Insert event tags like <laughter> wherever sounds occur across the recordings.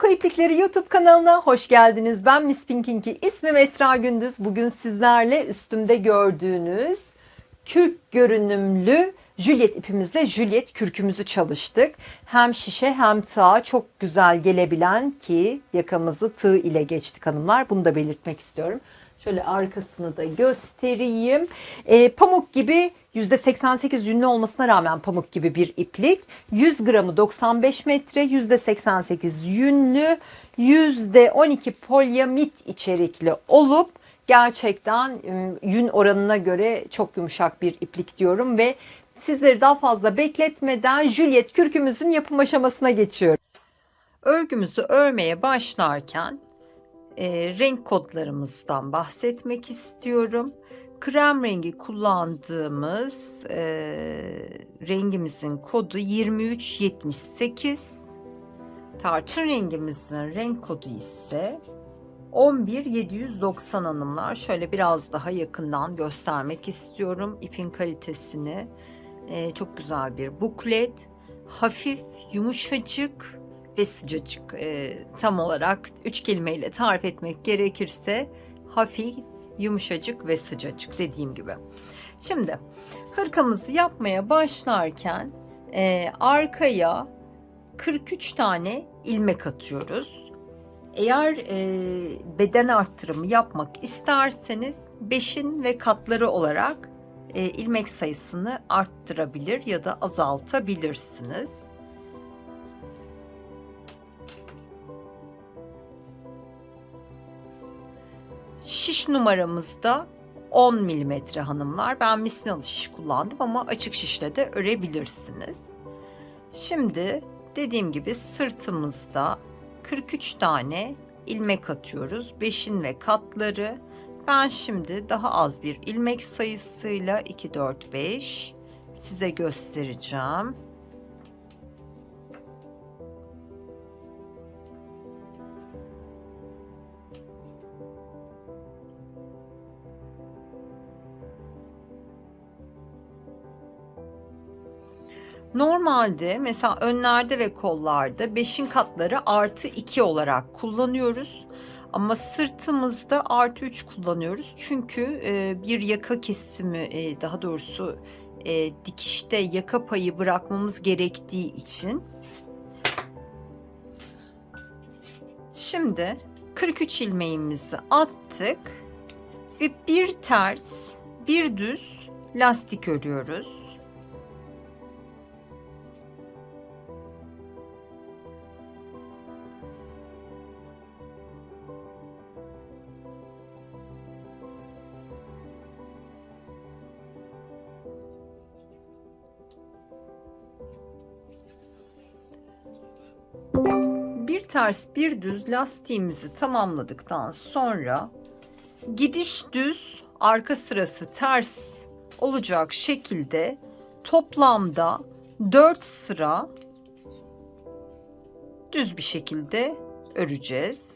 Bako İplikleri YouTube kanalına hoş geldiniz. Ben Miss Pinkinki. İsmim Esra Gündüz. Bugün sizlerle üstümde gördüğünüz kürk görünümlü Juliet ipimizle Juliet kürkümüzü çalıştık. Hem şişe hem tığ çok güzel gelebilen ki yakamızı tığ ile geçtik hanımlar. Bunu da belirtmek istiyorum. Şöyle arkasını da göstereyim. Ee, pamuk gibi %88 yünlü olmasına rağmen pamuk gibi bir iplik. 100 gramı 95 metre, %88 yünlü, %12 polyamit içerikli olup gerçekten ım, yün oranına göre çok yumuşak bir iplik diyorum ve sizleri daha fazla bekletmeden Juliet kürkümüzün yapım aşamasına geçiyorum. Örgümüzü örmeye başlarken e, renk kodlarımızdan bahsetmek istiyorum. Krem rengi kullandığımız e, rengimizin kodu 2378. Tarçın rengimizin renk kodu ise 11790 hanımlar. Şöyle biraz daha yakından göstermek istiyorum ipin kalitesini. E, çok güzel bir buklet. Hafif, yumuşacık ve sıcacık. E, tam olarak üç kelimeyle tarif etmek gerekirse hafif, yumuşacık ve sıcacık dediğim gibi. Şimdi hırkamızı yapmaya başlarken e, arkaya 43 tane ilmek atıyoruz. Eğer e, beden arttırımı yapmak isterseniz 5'in ve katları olarak e, ilmek sayısını arttırabilir ya da azaltabilirsiniz. Numaramızda 10 milimetre hanımlar. Ben misinalı şiş kullandım ama açık şişle de örebilirsiniz. Şimdi dediğim gibi sırtımızda 43 tane ilmek atıyoruz. 5'in ve katları. Ben şimdi daha az bir ilmek sayısıyla 2 4 5 size göstereceğim. Normalde mesela önlerde ve kollarda 5'in katları artı 2 olarak kullanıyoruz. Ama sırtımızda artı 3 kullanıyoruz. Çünkü e, bir yaka kesimi e, daha doğrusu e, dikişte yaka payı bırakmamız gerektiği için. Şimdi 43 ilmeğimizi attık ve bir ters bir düz lastik örüyoruz. Ters bir düz lastiğimizi tamamladıktan sonra gidiş düz arka sırası ters olacak şekilde toplamda 4 sıra düz bir şekilde öreceğiz.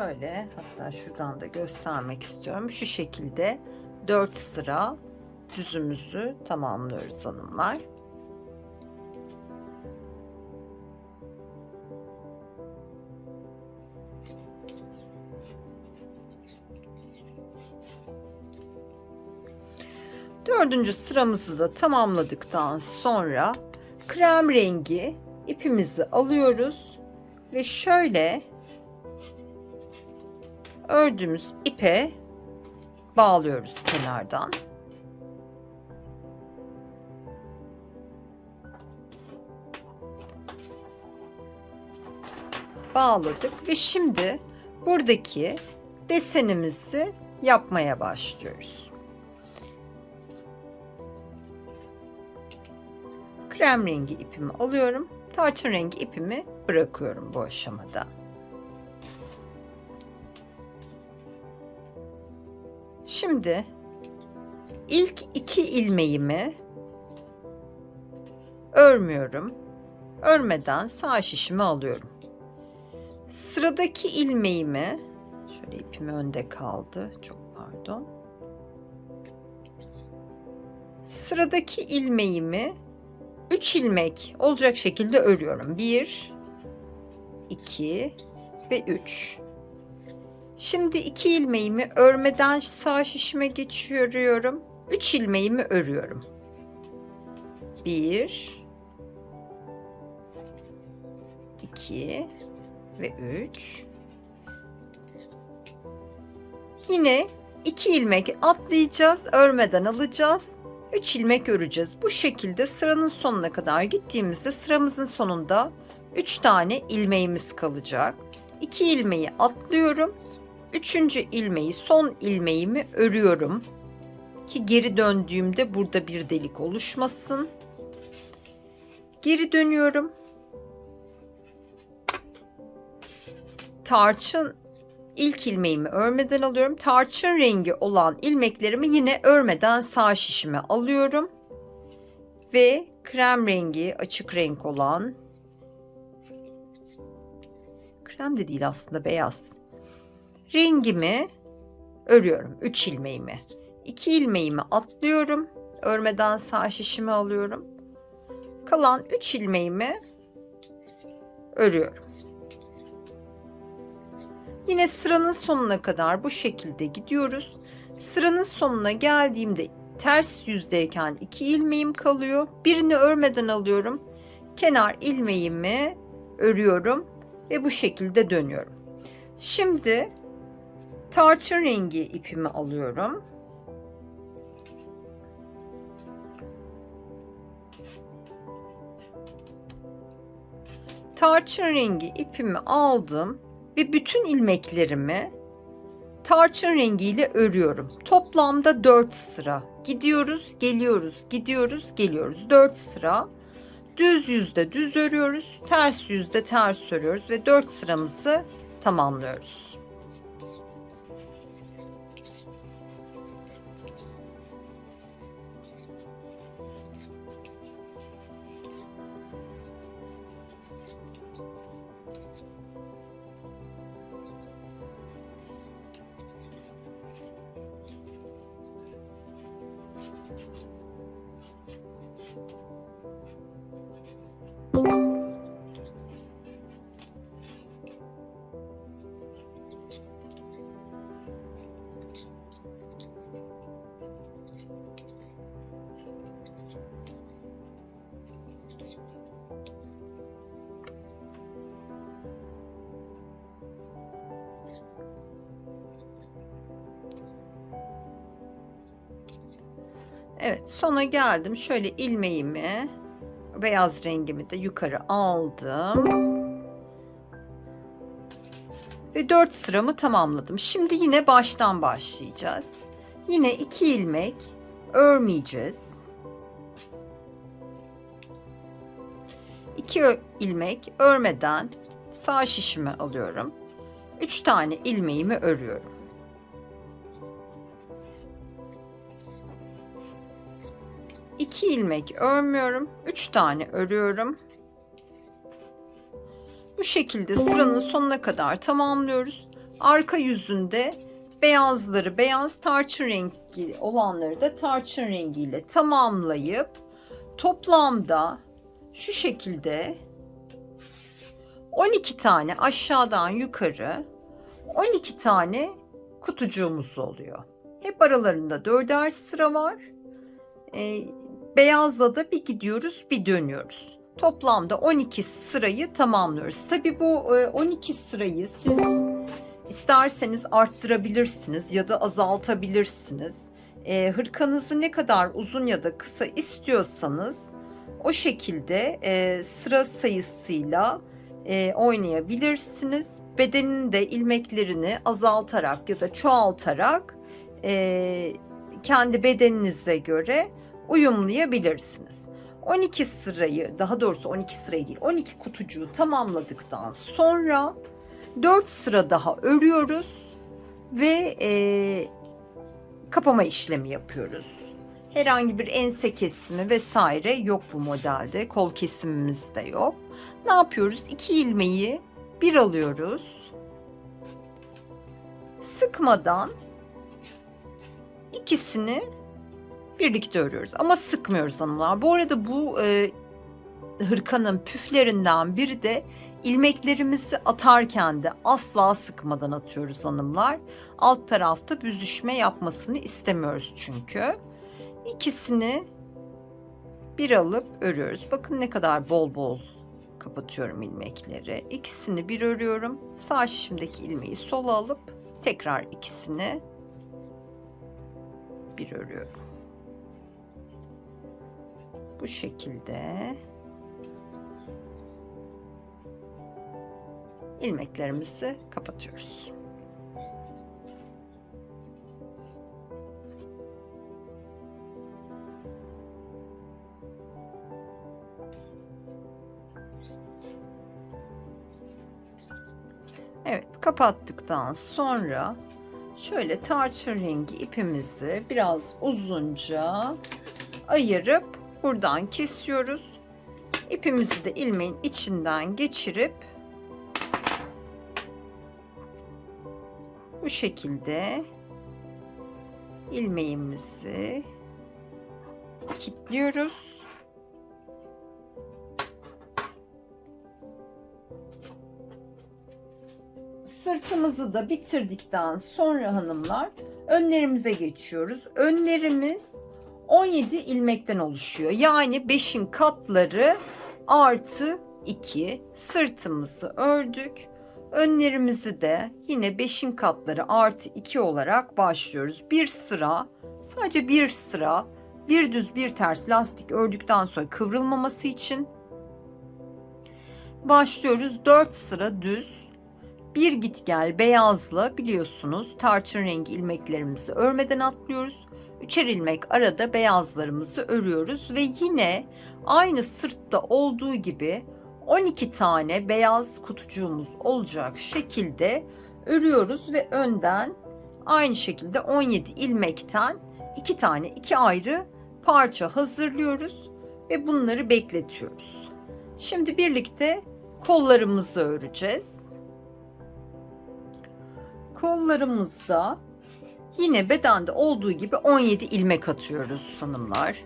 Şöyle hatta şuradan da göstermek istiyorum. Şu şekilde 4 sıra düzümüzü tamamlıyoruz hanımlar. Dördüncü sıramızı da tamamladıktan sonra krem rengi ipimizi alıyoruz ve şöyle ördüğümüz ipe bağlıyoruz kenardan. Bağladık ve şimdi buradaki desenimizi yapmaya başlıyoruz. Krem rengi ipimi alıyorum. Tarçın rengi ipimi bırakıyorum bu aşamada. Şimdi ilk iki ilmeğimi örmüyorum. Örmeden sağ şişimi alıyorum. Sıradaki ilmeğimi Şöyle ipim önde kaldı. Çok pardon. Sıradaki ilmeğimi 3 ilmek olacak şekilde örüyorum. 1 2 ve 3. Şimdi 2 ilmeğimi örmeden sağ şişime geçiriyorum. 3 ilmeğimi örüyorum. 1 2 ve 3 Yine 2 ilmek atlayacağız, örmeden alacağız. 3 ilmek öreceğiz. Bu şekilde sıranın sonuna kadar gittiğimizde sıramızın sonunda 3 tane ilmeğimiz kalacak. 2 ilmeği atlıyorum. 3. ilmeği son ilmeğimi örüyorum. Ki geri döndüğümde burada bir delik oluşmasın. Geri dönüyorum. Tarçın ilk ilmeğimi örmeden alıyorum. Tarçın rengi olan ilmeklerimi yine örmeden sağ şişime alıyorum. Ve krem rengi açık renk olan krem de değil aslında beyaz rengimi örüyorum. 3 ilmeğimi. 2 ilmeğimi atlıyorum. Örmeden sağ şişime alıyorum. Kalan 3 ilmeğimi örüyorum. Yine sıranın sonuna kadar bu şekilde gidiyoruz. Sıranın sonuna geldiğimde ters yüzdeyken iki ilmeğim kalıyor. Birini örmeden alıyorum. Kenar ilmeğimi örüyorum ve bu şekilde dönüyorum. Şimdi tarçın rengi ipimi alıyorum. Tarçın rengi ipimi aldım ve bütün ilmeklerimi tarçın rengiyle örüyorum. Toplamda 4 sıra. Gidiyoruz, geliyoruz, gidiyoruz, geliyoruz. 4 sıra. Düz yüzde düz örüyoruz, ters yüzde ters örüyoruz ve 4 sıramızı tamamlıyoruz. Evet sona geldim. Şöyle ilmeğimi beyaz rengimi de yukarı aldım. Ve 4 sıramı tamamladım. Şimdi yine baştan başlayacağız. Yine 2 ilmek örmeyeceğiz. 2 ilmek örmeden sağ şişime alıyorum. 3 tane ilmeğimi örüyorum. 2 ilmek örmüyorum. 3 tane örüyorum. Bu şekilde sıranın sonuna kadar tamamlıyoruz. Arka yüzünde beyazları beyaz tarçın rengi olanları da tarçın rengiyle tamamlayıp toplamda şu şekilde 12 tane aşağıdan yukarı 12 tane kutucuğumuz oluyor. Hep aralarında dörder sıra var. E, beyazla da bir gidiyoruz bir dönüyoruz. Toplamda 12 sırayı tamamlıyoruz. Tabi bu e, 12 sırayı siz isterseniz arttırabilirsiniz ya da azaltabilirsiniz. E, hırkanızı ne kadar uzun ya da kısa istiyorsanız o şekilde e, sıra sayısıyla e, oynayabilirsiniz. Bedenin de ilmeklerini azaltarak ya da çoğaltarak e, kendi bedeninize göre uyumlayabilirsiniz. 12 sırayı daha doğrusu 12 sırayı değil 12 kutucuğu tamamladıktan sonra 4 sıra daha örüyoruz ve e, kapama işlemi yapıyoruz. Herhangi bir ense kesimi vesaire yok bu modelde. Kol kesimimiz de yok. Ne yapıyoruz? 2 ilmeği bir alıyoruz. sıkmadan ikisini birlikte örüyoruz. Ama sıkmıyoruz hanımlar. Bu arada bu e, hırkanın püflerinden biri de ilmeklerimizi atarken de asla sıkmadan atıyoruz hanımlar. Alt tarafta büzüşme yapmasını istemiyoruz çünkü. İkisini bir alıp örüyoruz. Bakın ne kadar bol bol kapatıyorum ilmekleri. İkisini bir örüyorum. Sağ şişimdeki ilmeği sola alıp tekrar ikisini bir örüyorum. Bu şekilde ilmeklerimizi kapatıyoruz. Evet kapattıktan sonra şöyle tarçın rengi ipimizi biraz uzunca ayırıp buradan kesiyoruz. İpimizi de ilmeğin içinden geçirip bu şekilde ilmeğimizi kilitliyoruz. Sırtımızı da bitirdikten sonra hanımlar önlerimize geçiyoruz. Önlerimiz 17 ilmekten oluşuyor. Yani 5'in katları artı 2 sırtımızı ördük. Önlerimizi de yine 5'in katları artı 2 olarak başlıyoruz. Bir sıra sadece bir sıra bir düz bir ters lastik ördükten sonra kıvrılmaması için başlıyoruz. 4 sıra düz bir git gel beyazla biliyorsunuz tarçın rengi ilmeklerimizi örmeden atlıyoruz. Üçer ilmek arada beyazlarımızı örüyoruz ve yine aynı sırtta olduğu gibi 12 tane beyaz kutucuğumuz olacak şekilde örüyoruz ve önden aynı şekilde 17 ilmekten iki tane iki ayrı parça hazırlıyoruz ve bunları bekletiyoruz. Şimdi birlikte kollarımızı öreceğiz. Kollarımızda yine bedende olduğu gibi 17 ilmek atıyoruz hanımlar.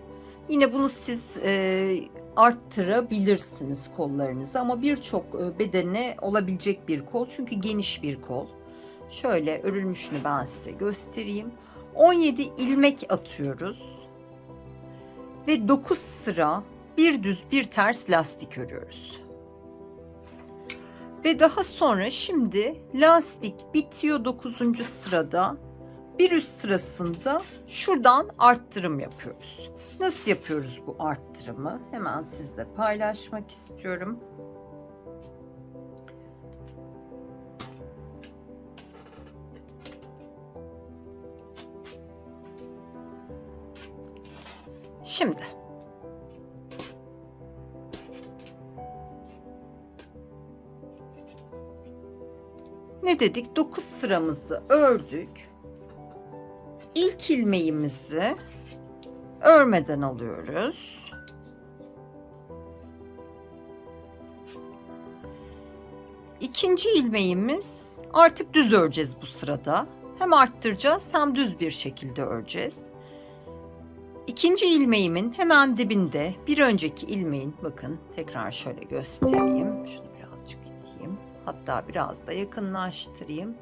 Yine bunu siz e, arttırabilirsiniz kollarınızı ama birçok e, bedene olabilecek bir kol çünkü geniş bir kol. Şöyle örülmüşünü ben size göstereyim. 17 ilmek atıyoruz ve 9 sıra bir düz bir ters lastik örüyoruz. Ve daha sonra şimdi lastik bitiyor 9. sırada. Bir üst sırasında şuradan arttırım yapıyoruz. Nasıl yapıyoruz bu arttırımı? Hemen sizle paylaşmak istiyorum. Şimdi ne dedik? 9 sıramızı ördük. İlk ilmeğimizi örmeden alıyoruz. İkinci ilmeğimiz artık düz öreceğiz bu sırada. Hem arttıracağız hem düz bir şekilde öreceğiz. İkinci ilmeğimin hemen dibinde bir önceki ilmeğin bakın tekrar şöyle göstereyim. Şunu birazcık iteyim. Hatta biraz da yakınlaştırayım.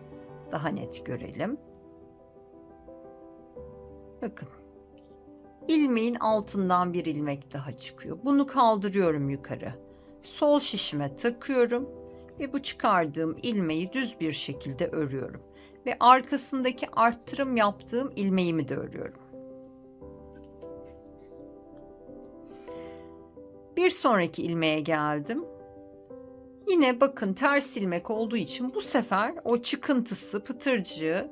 Daha net görelim. Bakın. ilmeğin altından bir ilmek daha çıkıyor. Bunu kaldırıyorum yukarı. Sol şişime takıyorum ve bu çıkardığım ilmeği düz bir şekilde örüyorum. Ve arkasındaki arttırım yaptığım ilmeğimi de örüyorum. Bir sonraki ilmeğe geldim. Yine bakın ters ilmek olduğu için bu sefer o çıkıntısı, pıtırcığı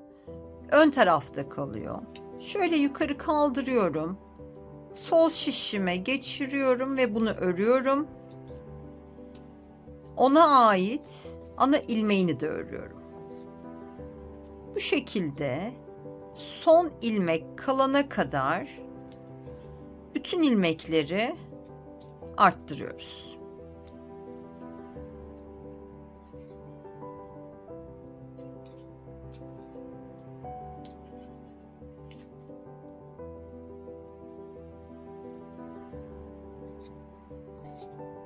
ön tarafta kalıyor. Şöyle yukarı kaldırıyorum. Sol şişime geçiriyorum ve bunu örüyorum. Ona ait ana ilmeğini de örüyorum. Bu şekilde son ilmek kalana kadar bütün ilmekleri arttırıyoruz.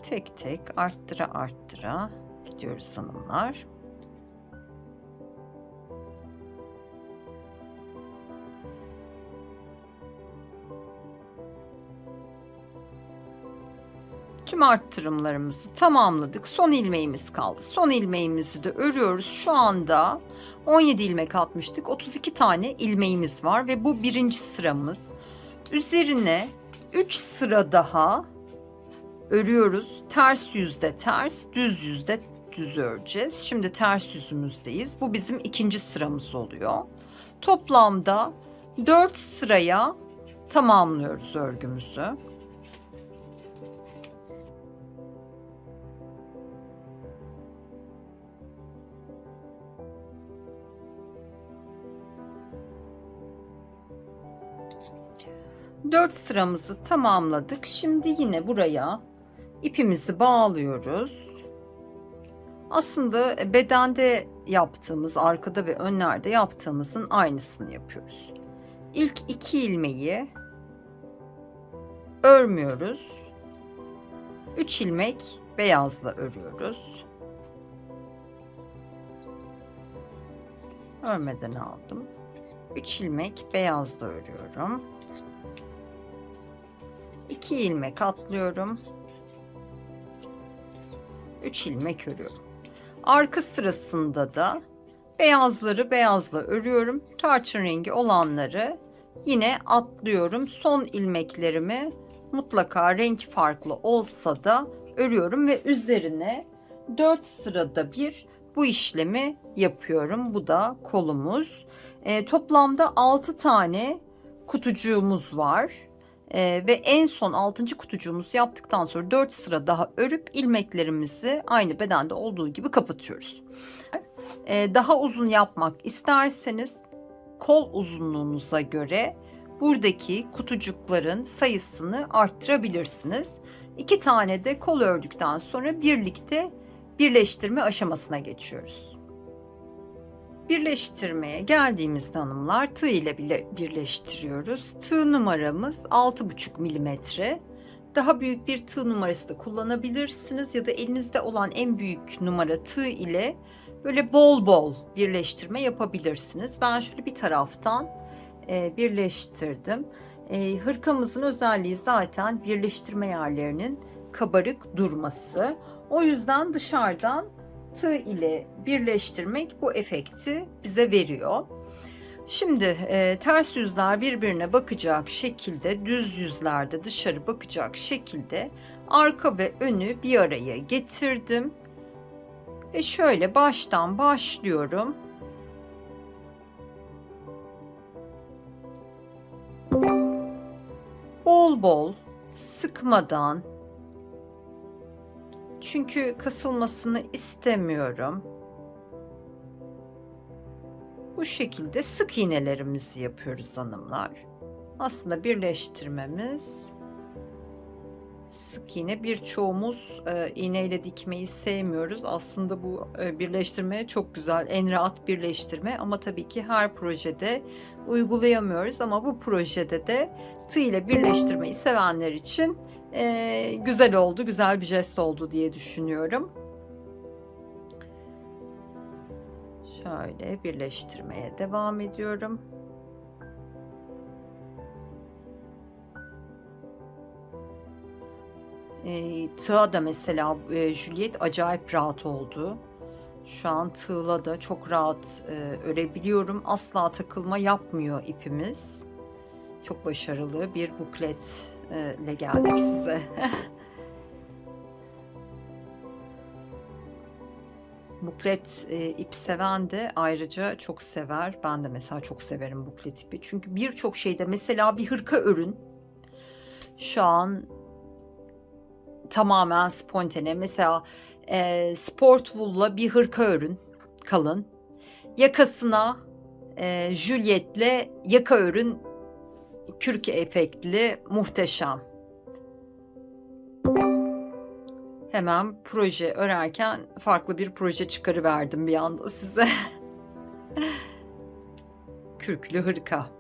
Tek tek arttıra arttıra gidiyoruz hanımlar. Tüm arttırımlarımızı tamamladık. Son ilmeğimiz kaldı. Son ilmeğimizi de örüyoruz. Şu anda 17 ilmek atmıştık. 32 tane ilmeğimiz var ve bu birinci sıramız. Üzerine 3 sıra daha örüyoruz. Ters yüzde ters, düz yüzde düz öreceğiz. Şimdi ters yüzümüzdeyiz. Bu bizim ikinci sıramız oluyor. Toplamda 4 sıraya tamamlıyoruz örgümüzü. Dört sıramızı tamamladık. Şimdi yine buraya ipimizi bağlıyoruz. Aslında bedende yaptığımız, arkada ve önlerde yaptığımızın aynısını yapıyoruz. İlk iki ilmeği örmüyoruz. Üç ilmek beyazla örüyoruz. Örmeden aldım. 3 ilmek beyazla örüyorum. 2 ilmek atlıyorum. 3 ilmek örüyorum. Arka sırasında da beyazları beyazla örüyorum. Tarçın rengi olanları yine atlıyorum. Son ilmeklerimi mutlaka renk farklı olsa da örüyorum ve üzerine 4 sırada bir bu işlemi yapıyorum. Bu da kolumuz. E, toplamda 6 tane kutucuğumuz var. E, ve en son 6. kutucuğumuzu yaptıktan sonra 4 sıra daha örüp ilmeklerimizi aynı bedende olduğu gibi kapatıyoruz. E, daha uzun yapmak isterseniz kol uzunluğunuza göre buradaki kutucukların sayısını arttırabilirsiniz. İki tane de kol ördükten sonra birlikte birleştirme aşamasına geçiyoruz. Birleştirmeye geldiğimizde hanımlar tığ ile bile birleştiriyoruz. Tığ numaramız 6,5 milimetre. Daha büyük bir tığ numarası da kullanabilirsiniz ya da elinizde olan en büyük numara tığ ile böyle bol bol birleştirme yapabilirsiniz. Ben şöyle bir taraftan e, birleştirdim. E, hırkamızın özelliği zaten birleştirme yerlerinin kabarık durması. O yüzden dışarıdan tığ ile birleştirmek bu efekti bize veriyor. Şimdi e, ters yüzler birbirine bakacak şekilde düz yüzlerde dışarı bakacak şekilde arka ve önü bir araya getirdim. Ve şöyle baştan başlıyorum. Bol bol sıkmadan çünkü kasılmasını istemiyorum. Bu şekilde sık iğnelerimizi yapıyoruz hanımlar. Aslında birleştirmemiz sık iğne birçoğumuz e, iğneyle dikmeyi sevmiyoruz. Aslında bu e, birleştirme çok güzel, en rahat birleştirme ama tabii ki her projede uygulayamıyoruz ama bu projede de tığ ile birleştirmeyi sevenler için e, güzel oldu, güzel bir jest oldu diye düşünüyorum. Şöyle birleştirmeye devam ediyorum. E, tığa da mesela e, Juliet acayip rahat oldu. Şu an tığla da çok rahat e, örebiliyorum. Asla takılma yapmıyor ipimiz. Çok başarılı bir buklet e, ile geldik size. <laughs> buklet e, ip seven de ayrıca çok sever. Ben de mesela çok severim buklet ipi. Çünkü birçok şeyde mesela bir hırka örün şu an tamamen spontane. Mesela e, sport wool'la bir hırka örün kalın. Yakasına e, Juliet'le yaka örün kürk efektli muhteşem. Hemen proje örerken farklı bir proje çıkarıverdim bir anda size. <laughs> Kürklü hırka.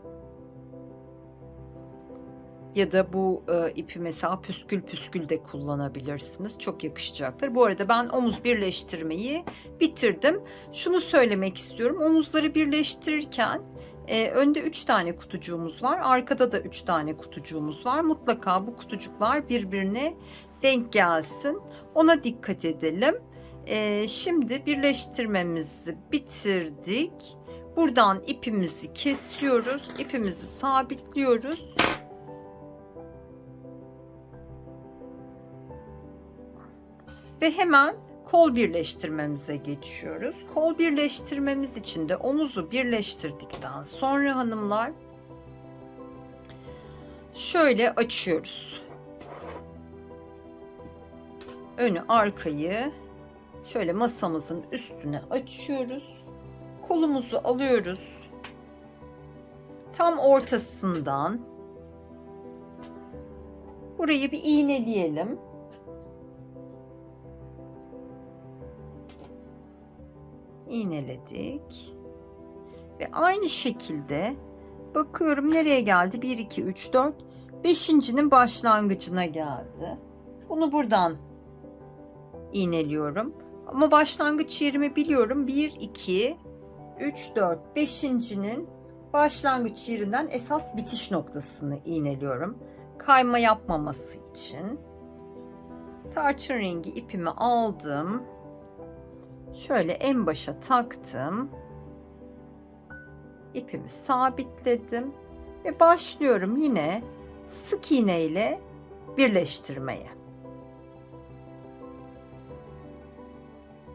Ya da bu e, ipi mesela püskül püskül de kullanabilirsiniz. Çok yakışacaktır. Bu arada ben omuz birleştirmeyi bitirdim. Şunu söylemek istiyorum. Omuzları birleştirirken e, önde 3 tane kutucuğumuz var. Arkada da 3 tane kutucuğumuz var. Mutlaka bu kutucuklar birbirine denk gelsin. Ona dikkat edelim. E, şimdi birleştirmemizi bitirdik. Buradan ipimizi kesiyoruz. ipimizi sabitliyoruz. Ve hemen kol birleştirmemize geçiyoruz. Kol birleştirmemiz için de omuzu birleştirdikten sonra hanımlar şöyle açıyoruz. Önü arkayı şöyle masamızın üstüne açıyoruz. Kolumuzu alıyoruz. Tam ortasından burayı bir iğneleyelim. İğneledik. Ve aynı şekilde bakıyorum nereye geldi? 1, 2, 3, 4. Beşincinin başlangıcına geldi. Bunu buradan iğneliyorum. Ama başlangıç yerimi biliyorum. 1, 2, 3, 4. Beşincinin başlangıç yerinden esas bitiş noktasını iğneliyorum. Kayma yapmaması için. Tarçın rengi ipimi aldım. Şöyle en başa taktım. İpimi sabitledim ve başlıyorum yine sık iğne ile birleştirmeye.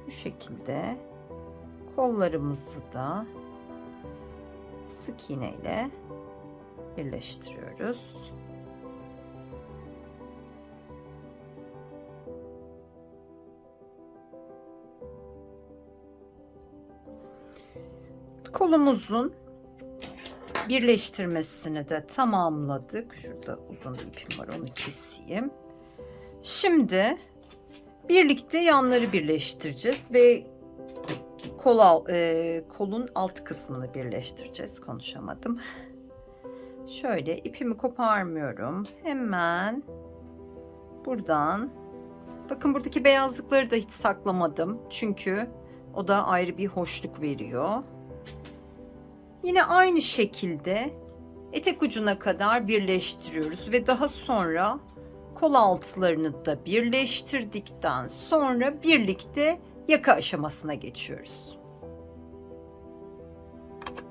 Bu şekilde kollarımızı da sık iğne ile birleştiriyoruz. Kolumuzun birleştirmesini de tamamladık. Şurada uzun ipim var onu keseyim. Şimdi birlikte yanları birleştireceğiz ve kol al, e, kolun alt kısmını birleştireceğiz. Konuşamadım. Şöyle ipimi koparmıyorum. Hemen buradan bakın buradaki beyazlıkları da hiç saklamadım. Çünkü o da ayrı bir hoşluk veriyor. Yine aynı şekilde etek ucuna kadar birleştiriyoruz ve daha sonra kol altlarını da birleştirdikten sonra birlikte yaka aşamasına geçiyoruz.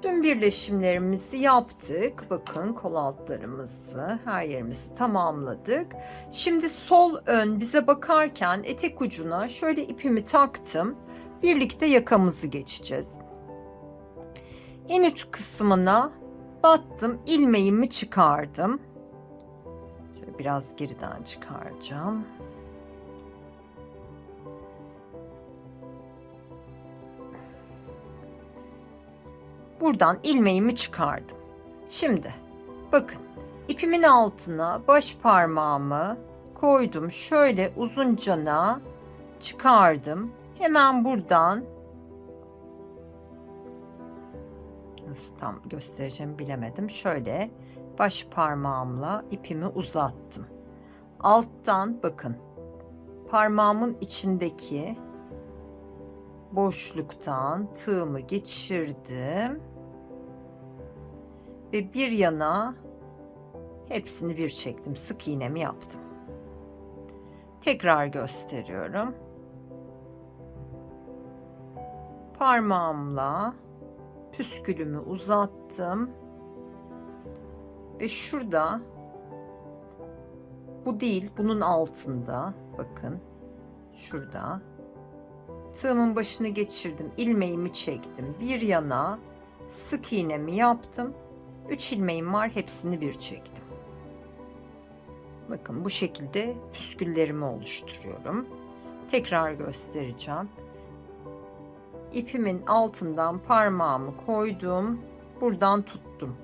Tüm birleşimlerimizi yaptık. Bakın kol altlarımızı, her yerimizi tamamladık. Şimdi sol ön bize bakarken etek ucuna şöyle ipimi taktım. Birlikte yakamızı geçeceğiz. En uç kısmına battım. ilmeğimi çıkardım. Şöyle biraz geriden çıkaracağım. Buradan ilmeğimi çıkardım. Şimdi bakın ipimin altına baş parmağımı koydum. Şöyle uzuncana çıkardım. Hemen buradan nasıl tam göstereceğim bilemedim. Şöyle baş parmağımla ipimi uzattım. Alttan bakın parmağımın içindeki boşluktan tığımı geçirdim ve bir yana hepsini bir çektim. Sık iğnemi yaptım. Tekrar gösteriyorum. Parmağımla püskülümü uzattım. Ve şurada bu değil, bunun altında bakın. Şurada tığımın başını geçirdim. ilmeğimi çektim. Bir yana sık iğnemi yaptım. 3 ilmeğim var. Hepsini bir çektim. Bakın bu şekilde püsküllerimi oluşturuyorum. Tekrar göstereceğim ipimin altından parmağımı koydum. Buradan tuttum.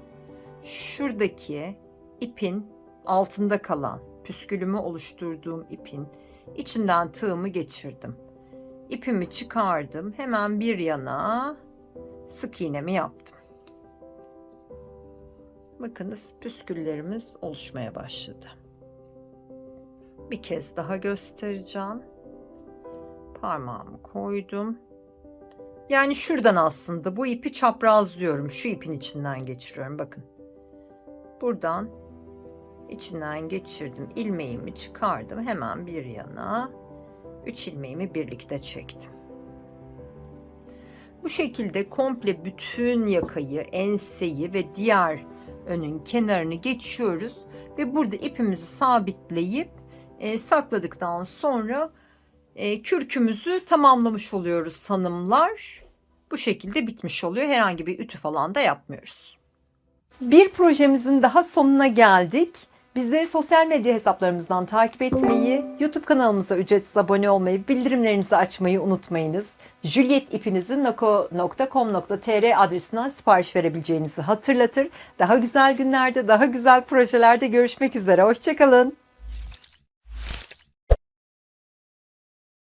Şuradaki ipin altında kalan püskülümü oluşturduğum ipin içinden tığımı geçirdim. İpimi çıkardım. Hemen bir yana sık iğnemi yaptım. Bakınız püsküllerimiz oluşmaya başladı. Bir kez daha göstereceğim. Parmağımı koydum. Yani şuradan aslında bu ipi çaprazlıyorum. Şu ipin içinden geçiriyorum. Bakın. Buradan içinden geçirdim. ilmeğimi çıkardım. Hemen bir yana. Üç ilmeğimi birlikte çektim. Bu şekilde komple bütün yakayı, enseyi ve diğer önün kenarını geçiyoruz ve burada ipimizi sabitleyip e, sakladıktan sonra e, kürkümüzü tamamlamış oluyoruz hanımlar. Bu şekilde bitmiş oluyor. Herhangi bir ütü falan da yapmıyoruz. Bir projemizin daha sonuna geldik. Bizleri sosyal medya hesaplarımızdan takip etmeyi, YouTube kanalımıza ücretsiz abone olmayı, bildirimlerinizi açmayı unutmayınız. Juliet ipinizi noko.com.tr adresinden sipariş verebileceğinizi hatırlatır. Daha güzel günlerde, daha güzel projelerde görüşmek üzere. Hoşçakalın.